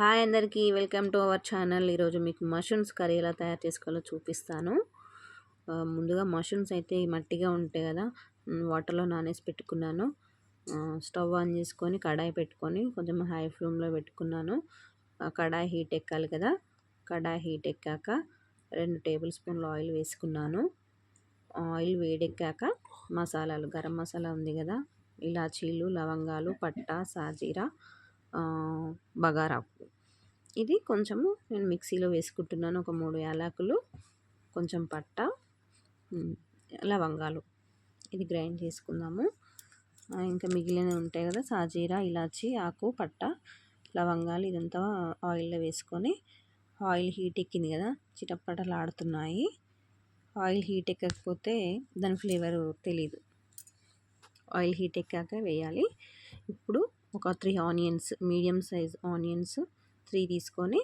Hi అందరికీ welcome to our channel. ఈరోజు మీకు మష్రూమ్స్ కర్రీ ఎలా తయారు చేసుకోవాలో చూపిస్తాను. ముందుగా మష్రూమ్స్ అయితే మట్టిగా ఉంటాయి కదా వాటర్లో నానేసి పెట్టుకున్నాను. స్టవ్ ఆన్ చేసుకొని కడాయి పెట్టుకొని కొంచెం హై ఫ్లేమ్లో పెట్టుకున్నాను. కడాయి హీట్ ఎక్కాలి కదా కడాయి హీట్ ఎక్కాక రెండు టేబుల్ స్పూన్లు ఆయిల్ వేసుకున్నాను. ఆయిల్ వేడెక్కాక మసాలాలు గరం మసాలా ఉంది కదా ఇలాచీలు లవంగాలు పట్టా సాజీరా బగారాకు. ఇది కొంచెము నేను మిక్సీలో వేసుకుంటున్నాను ఒక మూడు యాలకులు కొంచెం పట్ట లవంగాలు. ఇది గ్రైండ్ చేసుకుందాము. ఇంకా మిగిలినవి ఉంటాయి కదా సాజీరా ఇలాచి ఆకు పట్ట లవంగాలు ఇదంతా ఆయిల్లో వేసుకొని ఆయిల్ హీట్ ఎక్కింది కదా చిటపటలు ఆడుతున్నాయి ఆయిల్ హీట్ ఎక్కకపోతే దాని ఫ్లేవర్ తెలీదు. ఆయిల్ హీట్ ఎక్కాక వేయాలి. ఇప్పుడు ఒక three onions medium size onions three తీసుకొని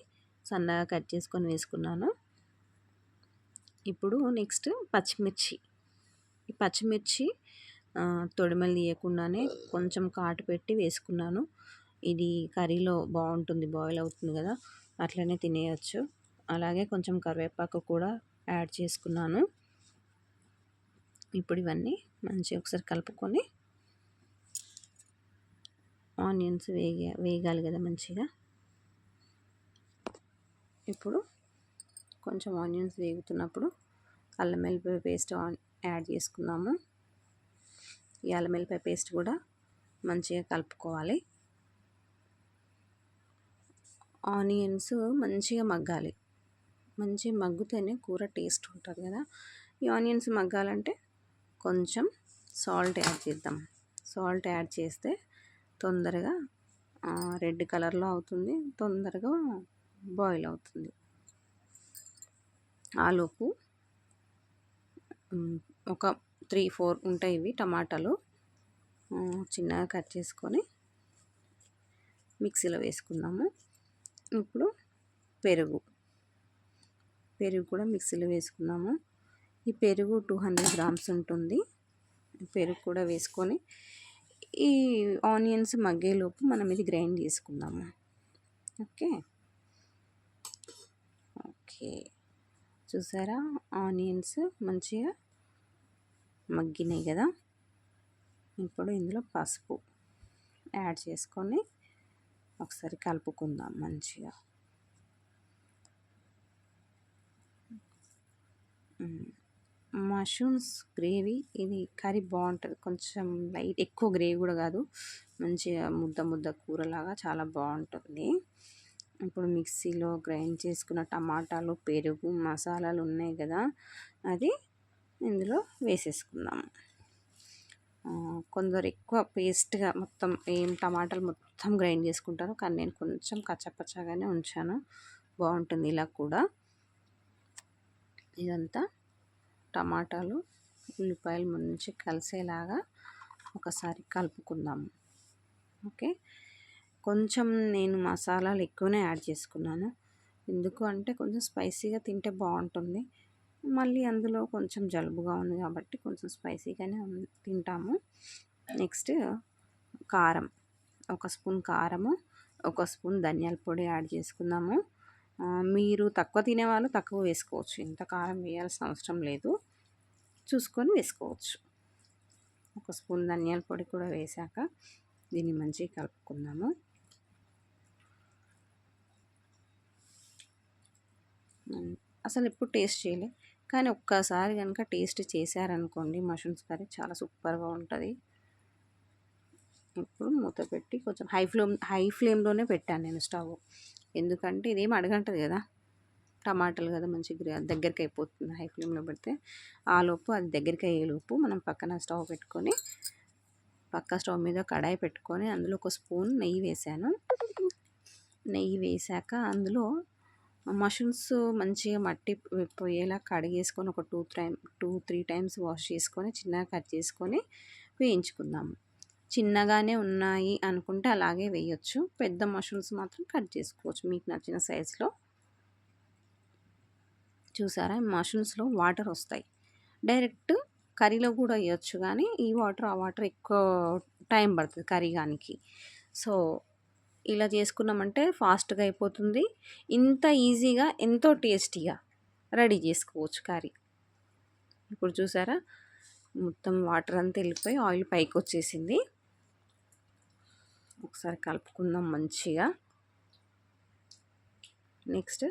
సన్నగా కట్ చేసుకొని వేసుకున్నాను. ఇప్పుడు నెక్స్ట్ పచ్చిమిర్చి. ఈ పచ్చిమిర్చి తొడిమలు తీయకుండానే కొంచెం కాటు పెట్టి వేసుకున్నాను. ఇది కర్రీలో బాగుంటుంది బాయిల్ అవుతుంది కదా అట్లనే తినేయచ్చు. అలాగే కొంచెం కరివేపాకు కూడా యాడ్ చేసుకున్నాను. ఇప్పుడు ఇవన్నీ మంచిగా ఒకసారి కలుపుకొని ఆనియన్స్ వేగ వేగాలి కదా మంచిగా. ఇప్పుడు కొంచెం ఆనియన్స్ వేగుతున్నప్పుడు అల్లం వెల్లిపాయ పేస్ట్ ఆన్ యాడ్ చేసుకుందాము. ఈ అల్లం వెల్లిపాయ పేస్ట్ కూడా మంచిగా కలుపుకోవాలి. ఆనియన్స్ మంచిగా మగ్గాలి. మంచిగా మగ్గుతేనే కూర టేస్ట్ ఉంటుంది కదా. ఈ ఆనియన్స్ మగ్గాలంటే కొంచెం సాల్ట్ యాడ్ చేద్దాం. సాల్ట్ యాడ్ చేస్తే తొందరగా రెడ్ కలర్లో అవుతుంది. తొందరగా బాయిల్ అవుతుంది. ఆలోపు ఒక త్రీ ఫోర్ ఉంటాయి ఇవి టమాటాలు. చిన్నగా కట్ చేసుకొని మిక్సీలో వేసుకుందాము. ఇప్పుడు పెరుగు. పెరుగు కూడా మిక్సీలో వేసుకున్నాము ఈ పెరుగు టూ హండ్రెడ్ గ్రామ్స్ ఉంటుంది. పెరుగు కూడా వేసుకొని ఈ ఆనియన్స్ మగ్గేలోపు మనం ఇది గ్రైండ్ చేసుకుందాము. ఓకే? ఓకే. చూసారా? ఆనియన్స్ మంచిగా మగ్గినాయి కదా? ఇప్పుడు ఇందులో పసుపు యాడ్ చేసుకొని ఒకసారి కలుపుకుందాం మంచిగా. మష్రూమ్స్ గ్రేవీ ఇది కర్రీ బాగుంటుంది. కొంచెం లైట్ ఎక్కువ గ్రేవీ కూడా కాదు. మంచిగా ముద్ద ముద్ద కూరలాగా చాలా బాగుంటుంది. ఇప్పుడు మిక్సీలో గ్రైండ్ చేసుకున్న టమాటాలు పెరుగు మసాలాలు ఉన్నాయి కదా అది ఇందులో వేసేసుకుందాము కొందరు ఎక్కువ పేస్ట్గా మొత్తం ఏం టమాటాలు మొత్తం గ్రైండ్ చేసుకుంటారు కానీ నేను కొంచెం కచ్చపచ్చగానే ఉంచాను. బాగుంటుంది ఇలా కూడా. ఇదంతా టమాటాలు ఉల్లిపాయలు నుంచి కలిసేలాగా ఒకసారి కలుపుకుందాము ఓకే? కొంచెం నేను మసాలాలు ఎక్కువనే యాడ్ చేసుకున్నాను. ఎందుకు అంటే కొంచెం స్పైసీగా తింటే బాగుంటుంది. మళ్ళీ అందులో కొంచెం జలుబుగా ఉంది కాబట్టి కొంచెం స్పైసీగానే తింటాము. నెక్స్ట్ కారం. ఒక స్పూన్ కారము ఒక స్పూన్ ధనియాల పొడి యాడ్ చేసుకుందాము. మీరు తక్కువ తినేవాళ్ళు తక్కువ వేసుకోవచ్చు. ఇంత కారం వేయాల్సిన అవసరం లేదు. చూసుకొని వేసుకోవచ్చు. ఒక స్పూన్ ధనియాల పొడి కూడా వేసాక దీన్ని మంచిగా కలుపుకుందాము. అసలు ఎప్పుడు టేస్ట్ చేయలే. కానీ ఒక్కసారి కనుక టేస్ట్ చేశారనుకోండి మష్రూమ్స్ కర్రీ చాలా సూపర్గా ఉంటుంది. ఇప్పుడు మూత పెట్టి కొంచెం హై ఫ్లేమ్ హై ఫ్లేమ్లోనే పెట్టాను నేను స్టవ్. ఎందుకంటే ఇదేం అడగంటది కదా. టమాటాలు కదా మంచి దగ్గరికి అయిపోతుంది హై ఫ్లేమ్లో పెడితే. ఆ లోపు అది దగ్గరికి అయ్యేలోపు మనం పక్కన స్టవ్ పెట్టుకొని పక్క స్టవ్ మీద కడాయి పెట్టుకొని అందులో ఒక స్పూన్ నెయ్యి వేసాను. నెయ్యి వేసాక అందులో మష్రూమ్స్ మంచిగా మట్టి పోయేలా కడిగేసుకొని ఒక two time two three times wash చేసుకొని చిన్నగా కట్ చేసుకొని వేయించుకుందాము చిన్నగానే ఉన్నాయి అనుకుంటే అలాగే వేయొచ్చు. పెద్ద మష్రూమ్స్ మాత్రం కట్ చేసుకోవచ్చు. మీకు నచ్చిన సైజులో చూసారా? మష్రూమ్స్లో వాటర్ వస్తాయి. డైరెక్ట్ కర్రీలో కూడా వేయచ్చు కానీ ఈ వాటర్ ఆ వాటర్ ఎక్కువ టైం పడుతుంది కర్రీ కానికి సో ఇలా చేసుకున్నామంటే ఫాస్ట్గా అయిపోతుంది. ఇంత ఈజీగా ఎంతో టేస్టీగా రెడీ చేసుకోవచ్చు కర్రీ. ఇప్పుడు చూసారా? మొత్తం వాటర్ అంతా వెళ్ళిపోయి ఆయిల్ పైకి వచ్చేసింది ఒకసారి కలుపుకుందాం మంచిగా. నెక్స్ట్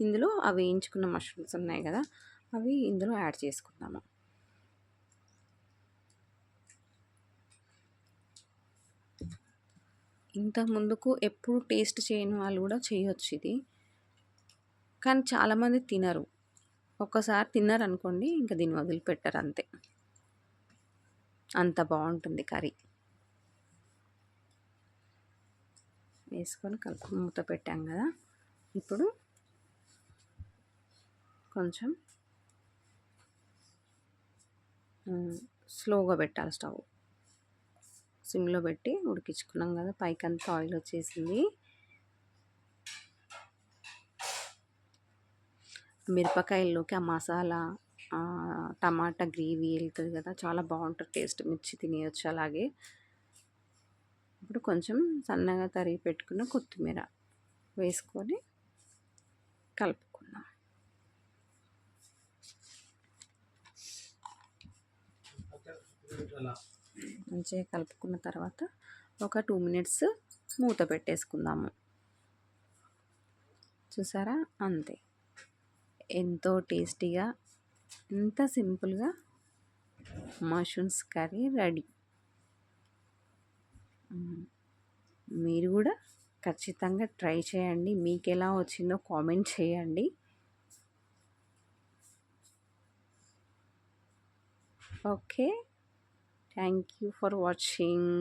ఇందులో అవి వేయించుకున్న మష్రూమ్స్ ఉన్నాయి కదా అవి ఇందులో యాడ్ చేసుకుందాము. ఇంత ముందుకు ఎప్పుడు టేస్ట్ చేయని వాళ్ళు కూడా చేయొచ్చు ఇది. కానీ చాలామంది తినరు. ఒక్కసారి తిన్నారు అనుకోండి ఇంకా దీన్ని వదిలిపెట్టరు అంతే. అంత బాగుంటుంది కర్రీ. వేసుకొని కలుపు మూత పెట్టాం కదా. ఇప్పుడు కొంచెం స్లోగా పెట్టాలి స్టవ్. సిమ్లో పెట్టి ఉడికించుకున్నాం కదా పైకి అంతా ఆయిల్ వచ్చేసింది. మిరపకాయల్లోకి ఆ మసాలా టమాటా గ్రేవీ వెళ్తుంది కదా చాలా బాగుంటుంది టేస్ట్. మిర్చి తినేయచ్చు అలాగే. ఇప్పుడు కొంచెం సన్నగా తరిగి పెట్టుకున్న కొత్తిమీర వేసుకొని కలుపుకుందాం మంచిగా కలుపుకున్న తర్వాత ఒక టూ మినిట్స్ మూత పెట్టేసుకుందాము. చూసారా? అంతే. ఎంతో టేస్టీగా ఎంత సింపుల్గా మష్రూమ్స్ కర్రీ రెడీ. మీరు కూడా ఖచ్చితంగా ట్రై చేయండి. మీకు ఎలా వచ్చిందో కామెంట్ చేయండి. Okay. Thank you for watching.